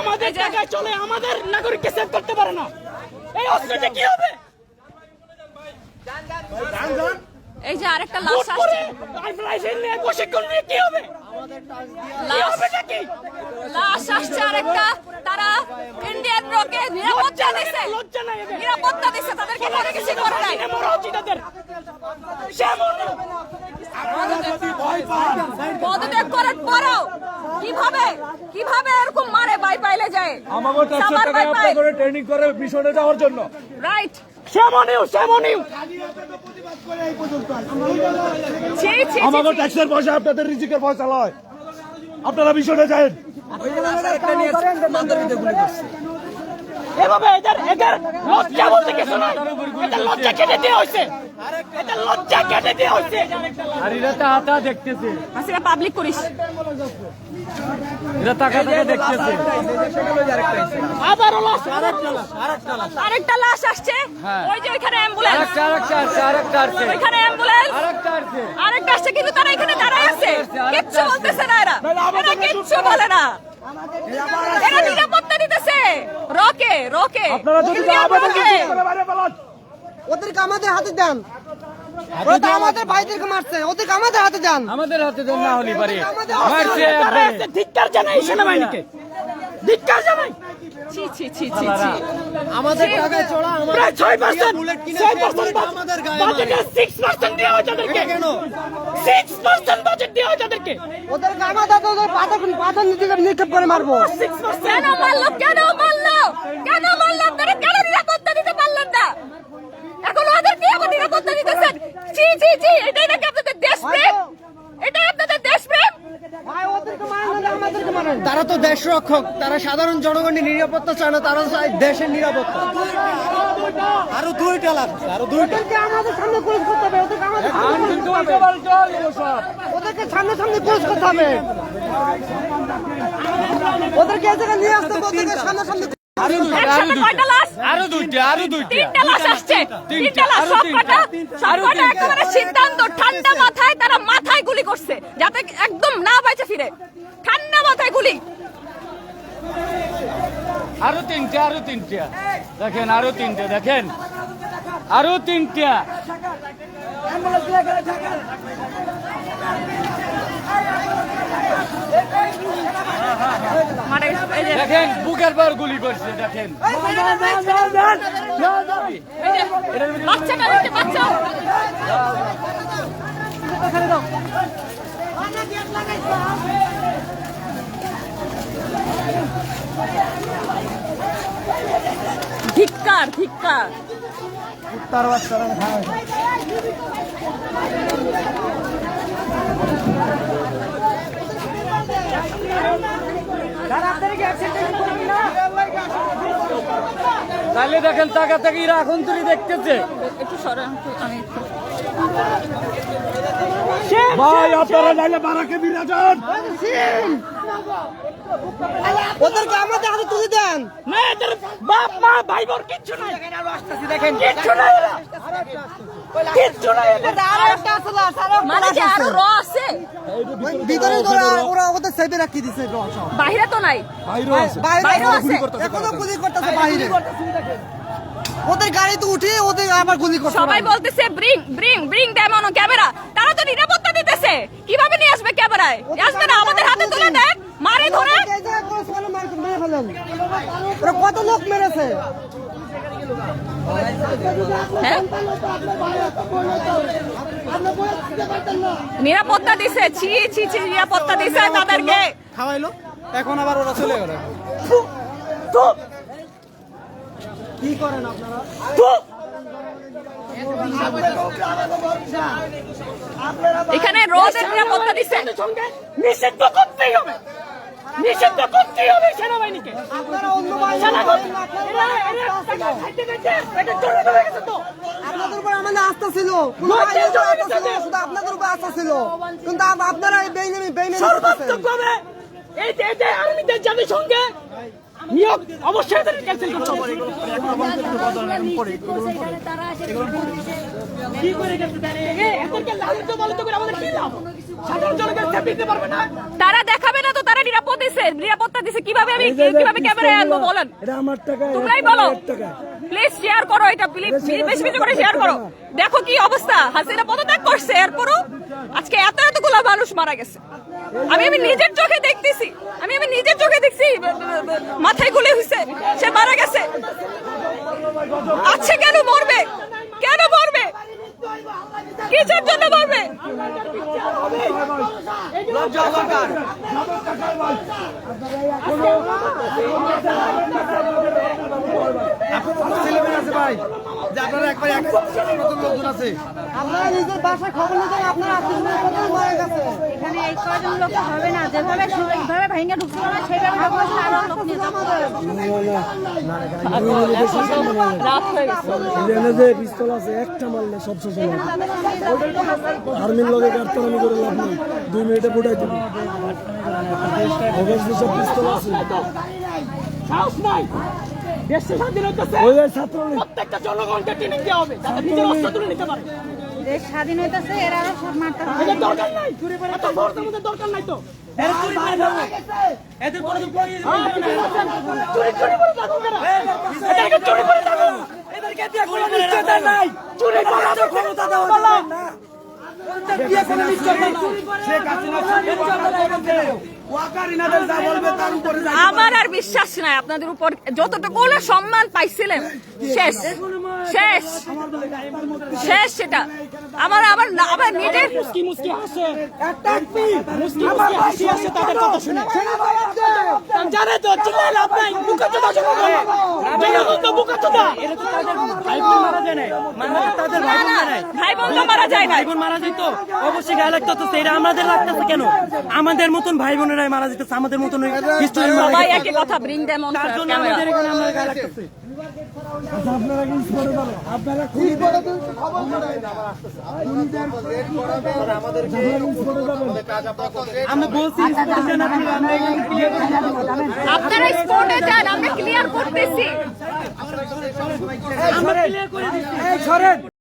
আমাদের জায়গায় চলে আমাদের নাগরিককে সেভ করতে পারে না। এই অস্ত্রটা কি হবে? এই যে আরেকটা লাশ আসছে। রাইফেল নিয়ে প্রশিক্ষণ নিয়ে কি হবে? লাশ আসছে আরেকটা। তারা ইন্ডিয়ান রকে নিরাপত্তা দিছে। নিরাপত্তা দিছে তাদেরকে কোনো কিছু করে নাই। পদত্যাগ করার পরেও কীভাবে? কীভাবে এরকম মারে বাই পাইলে যায়? বাই আপনার পাই। করে ট্রেনিং করে মিশনে যাওয়ার জন্য। রাইট শ্যামনিউ শ্যামনিউ আমাগো। ট্যাক্সের পয়সা আপনাদের রিজিকের পয়সা লয়। আপনারা মিশনে যায় এভাবে এদের এদের লজ্জা বলতে কিছু নাই। এদের লজ্জা কেটে দেওয়া হয়েছে এদের লজ্জা কেটে দেওয়া হয়েছে আর এরা তো হাতা দেখতেছে। হাসিনা পাবলিক করিস। এরা টাকা টাকা দেখতেছে। আবারও লস আরেকটা লাশ আসছে। ওই যে ওইখানে অ্যাম্বুলেন্স আরেকটা আরেকটা আসছে আরেকটা আসছে। ওইখানে অ্যাম্বুলেন্স আরেকটা আসছে। আরেকটা আসছে কিন্তু তারা এখানে দাঁড়ায় আছে। কিচ্ছু বলতেছে না এরা। এরা কিচ্ছু বলে না। এরা নিরাপত্তা রকে রকে আপনারা যদি ওদেরকে আমাদের হাতে দেন। ওরা আমাদের ভাইদেরকে মারছে। ওদেরকে আমাদের হাতে দেন। আমাদের হাতে দেন না হলি পারে। আমাদের মারছে। ধিক্কার জানাই সেনাবাহিনীকে। ধিক্কার জানাই। ছি ছি ছি ছি ছি। আমাদের টাকা চড়া দেওয়া তাদেরকে। বাজেট দেওয়া তাদেরকে। আমাদের হাতে ওদের নিতে নিক্ষেপ করে মারবো। কেন মারলো কেন মারলো? কেন মারলো আপনারা কেন নিরাপত্তা দিতে পারলেন না এখন ওদেরকে আবার নিরাপত্তা দিতেছেন ছি ছি ছি এটাই নাকি আপনাদের দেশপ্রেম এটাই আপনাদের দেশপ্রেম ভাই ওদেরকে মারেন না আমাদেরকে মারেন তারা তো দেশ রক্ষক তারা সাধারণ জনগণের নিরাপত্তা চায় না তারা চায় দেশের নিরাপত্তা। আরও দুইটা লাগছে আরও দুইটা। আমাদের সামনে পুলিশ করতে হবে ওদেরকে আমাদের সামনে পুলিশ করতে হবে। ওদেরকে সামনে সামনে পুলিশ করতে হবে। ওদেরকে এই জায়গায় নিয়ে আসতে ওদেরকে সামনে সামনে একসাথে কয়টা লাশ? আরও দুইটা আরও দুইটা। তিনটা লাশ আসছে। তিনটা লাশ সব কটা একেবারে সিদ্ধান্ত ঠান্ডা মাথায় তারা মাথায় গুলি করছে যাতে একদম না বাইচে ফিরে। ঠান্ডা মাথায় গুলি। আরও তিনটা আরও তিনটা। দেখেন, আরও তিনটা, দেখেন। আরও তিনটা। দেখেন, বুকের পর গুলি করছে, দেখেন। ধিক্কার দেখতে বাচ্চারা ধিক্কার ধিক্কার তাহলে দেখেন তাকে তাকে রাখুন তুমি তুলি দেখতেছে। একটু সরে আমি একটু ভাই আপনারা নাইলে বারাকে বিরা যান ওদেরকে আমাদের হাতে তুলে দেন। না এদের বাপ মা ভাই বোন কিচ্ছু নাই। দেখেন কিচ্ছু নাই। কিচ্ছু নাই। এদের আরও একটা আছে লাশ, আরও একটা মানে যে আরও র আছে। ভিতরে ওরা ওরা ওদের সেভে রাখিয়ে দিছে সব বাইরে তো নাই। বাইরে আছে। এখনও গুলি করতেছে বাইরে। ওদের গাড়ি তো উঠে ওদের আবার গুলি করছে সবাই বলতেছে bring bring bring demon camera. তারা তো নিরাপত্তা দিতেছে। কীভাবে নিয়ে আসবে ক্যামেরায়? আসবে না আমাদের হাতে তুলে দেন মারে ধরে। কত লোক মেরেছে? হ্যাঁ? নিরাপত্তা দিছে ছি ছি ছি নিরাপত্তা দিছে তাদেরকে। খাওয়াইলো এখন আবার ওরা চলে গেল। কি করেন আপনারা? এখানে রোদের নিরাপত্তা সঙ্গে নিষিদ্ধ করতেই হবে। নিষিদ্ধ করতেই হবে সেনাবাহিনীকে। আপনাদের উপর আমাদের আস্থা ছিল। শুধু আপনাদের উপর আস্থা ছিল। কিন্তু আপ- আপনারা এই বেইনামি এই যে আর্মিদের জাতিসংঘে নিয়োগ অবশ্যই এদের ক্যান্সেল করতে হবে। কি করে গেছে তারা? দেখাবে না তো তারা নিরাপত্তা নিরাপদ দিছে। নিরাপত্তা দিছে। কীভাবে আমি কীভাবে ক্যামেরায় আনব বলেন। এটা আমার টাকা তোমরাই বলো। প্লিজ শেয়ার করো এটা। প্লিজ বেশি বেশি করে শেয়ার করো দেখো কি অবস্থা। হাসিনা পদত্যাগ করছে। এরপরও আজকে এত এতগুলো মানুষ মারা গেছে। আমি আমি নিজের চোখে দেখতেছি। আমি আমি নিজের চোখে দেখছি মাথায় গুলি হয়েছে সে মারা গেছে আছে কেন মরবে কেন মরবে কিসের জন্য মরবে আপনারা নিজের বাসায় খবর নিতেন আপনার আত্মীয় কত মারা গেছে। এখানে এই কয়জন লোক হবে না যেভাবে এইভাবে ভেঙে ঢুকছিল না সেইভাবে ঢুকবো আরও লোক নিয়ে যাব যে পিস্তল আছে একটা মারলে সব শেষ হয়ে আর্মির লগে কাটতারামি করে লাভ নেই। দুই মিনিটে ফুটাই দিবি। ওদের পিস্তল আছে। সাহস নাই। দেশে স্বাধীন হইতেছে। প্রত্যেকটা জনগণকে ট্রেনিং দেওয়া হবে যাতে নিজের অস্ত্র তুলে নিতে পারে। দেশ স্বাধীন হইতেছে এরা সব মারতে হবে এদের দরকার নাই। এত ভোটের মধ্যে দরকার নাই তো। এদের পরে চুরি চুরি করে থাকুক এরা। এদেরকে চুরি করে থাকুক। এদেরকে দিয়ে কোনো নিশ্চয়তা নাই। চুরি করার ক্ষমতা দেওয়া যাবে না। দিয়ে কোনো নিশ্চয়তা নাই। নিশ্চয়তা নাই এদেরকে। আমার আর বিশ্বাস নাই আপনাদের উপর যতটুকু সম্মান পাইছিলেন শেষ শেষ শেষ সেটা আমার আমার না- আমার নিজের মুস্কি মুস্কি হাসে। মুস্কি মুস্কি হাসি আসে তাদের কথা শুনে। জানে তো চিল্লাই লাভ নাই। বুকা চোদা জনগণ জনগণ তো বুকা চোদা ভাই বোন মারা যায় নাই। মানে তাদের ভাই বোন মারা ভাই বোন তো মারা যায় না ভাই বোন মারা যেত অবশ্যই গায়ে লাগতো তো সেটা আমাদের লাগতেছে কেন? আমাদের মতন ভাই বোনেরাই মারা যেতেছে আমাদের মতন হিস্টোরি মারা সবাই যেতেছে। একই কথা ব্রিং দেম অন তার জন্য আমাদের এখানে আমরা গায়ে লাগতেছে। আচ্ছা, আপনারা কি করে যাবেন আপনারা খুব স্পটে যাবেন আমরা বলছি স্পোর্টে না ছিল, আমরা এখানে করে আপনারা স্পটে যান আমরা ক্লিয়ার করতেছি। আমরা ক্লিয়ার করে দিচ্ছি